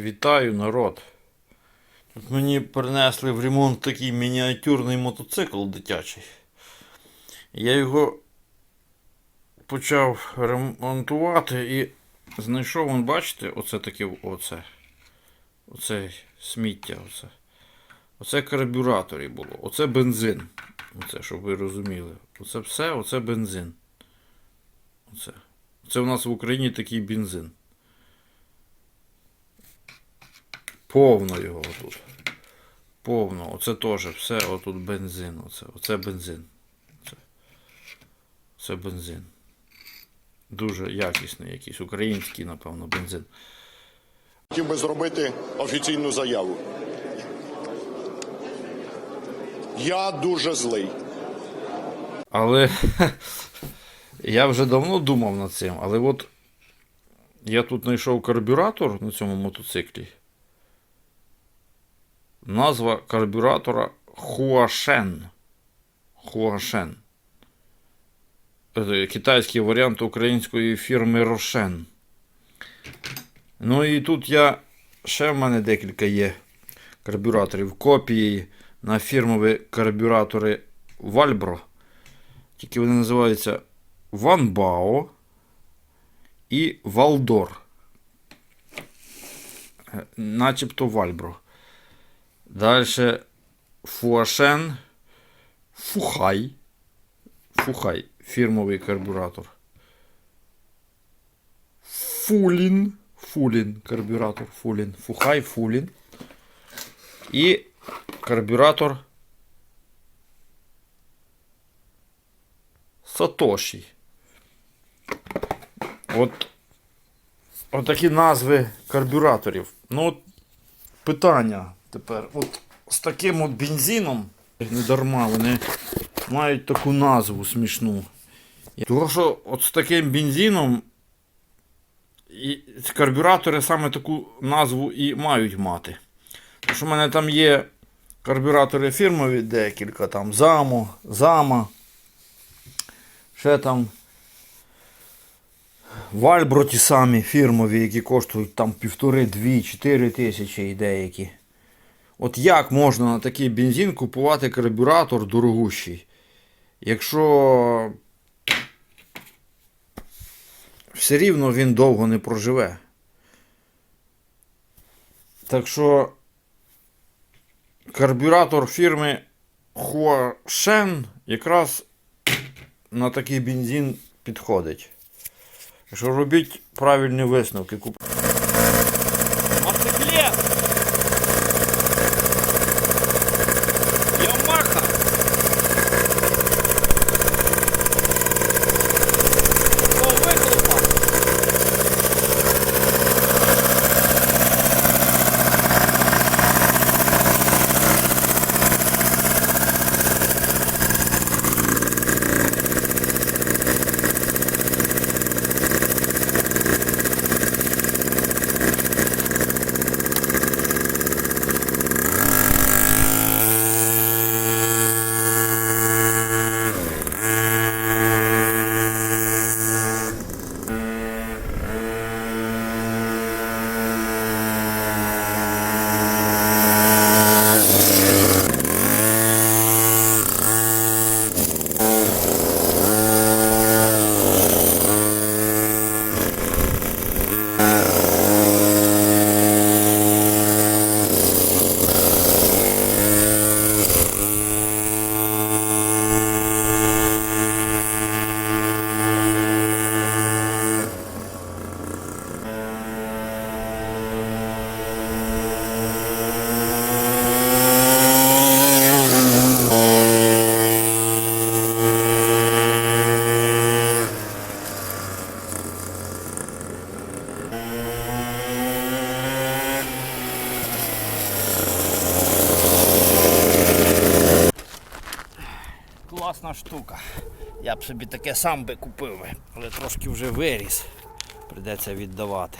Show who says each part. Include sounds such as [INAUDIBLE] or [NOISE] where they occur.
Speaker 1: Вітаю, народ. Тут мені принесли в ремонт такий мініатюрний мотоцикл дитячий. Я його почав ремонтувати і знайшов, вон, бачите, оце таке оце. Оце сміття. Оце. Оце карбюраторі було. Оце бензин. Оце, щоб ви розуміли. Оце все, оце бензин. Оце. Це у нас в Україні такий бензин. Повно його тут. Повно. Оце теж все, отут бензин. Оце, оце бензин. Оце. Це бензин. Дуже якісний якийсь, український, напевно, бензин.
Speaker 2: Хотів би зробити офіційну заяву. Я дуже злий.
Speaker 1: Але [LAUGHS] я вже давно думав над цим, але от я тут знайшов карбюратор на цьому мотоциклі. Назва карбюратора Хуашен. Хуашен. Це китайський варіант української фірми Рошен. Ну і тут я ще в мене декілька є карбюраторів. Копії на фірмові карбюратори Вальбро. Тільки вони називаються Ванбао і Валдор. Е, Начебто Вальбро. Далі Фуашен, Фухай. Фухай. Фірмовий карбюратор. Фулін. Фулін. Карбюратор. Фулін. Фухай, Фулін. І карбюратор Сатоші. От такі назви карбюраторів. Ну, от питання тепер. От з таким от бензином, не дарма, вони мають таку назву смішну. Тому що от з таким бензином і карбюратори саме таку назву і мають мати. Тому що в мене там є карбюратори фірмові декілька, там Замо, Зама. Ще там Вальбро ті самі фірмові, які коштують там півтори, дві, чотири тисячі і деякі. От як можна на такий бензин купувати карбюратор дорогущий? Якщо все рівно він довго не проживе. Так що карбюратор фірми Huashen якраз на такий бензин підходить. Якщо робіть правильні висновки. Класна штука. Я б собі таке сам би купив, але трошки вже виріс. Придеться віддавати.